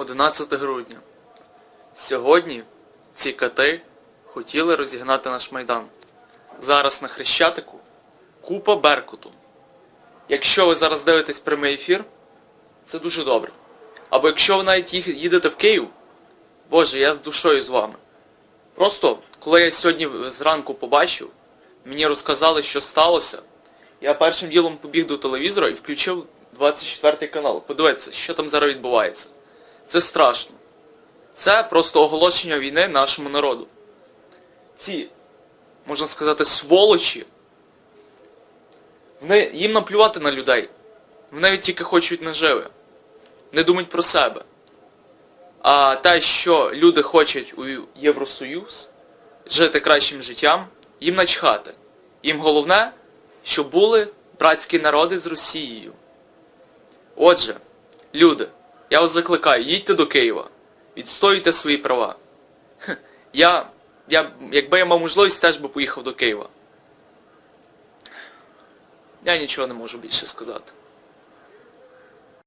11 грудня. Сьогодні ці кати хотіли розігнати наш майдан. Зараз на Хрещатику купа Беркуту. Якщо ви зараз дивитесь прямий ефір, це дуже добре. Або якщо ви навіть їдете в Київ, Боже, я з душою з вами. Просто, коли я сьогодні зранку побачив, мені розказали, що сталося, я першим ділом побіг до телевізора і включив 24 канал. Подивитися, що там зараз відбувається. Це страшно. Це просто оголошення війни нашому народу. Ці, можна сказати, сволочі, вони, їм наплювати на людей. Вони навіть тільки хочуть наживи. Не думають про себе. А те, що люди хочуть у Євросоюз жити кращим життям, їм начхати. Їм головне, щоб були братські народи з Росією. Отже, люди, я вас закликаю, їдьте до Києва, відстоюйте свої права. Я, я, якби я мав можливість, теж би поїхав до Києва. Я нічого не можу більше сказати.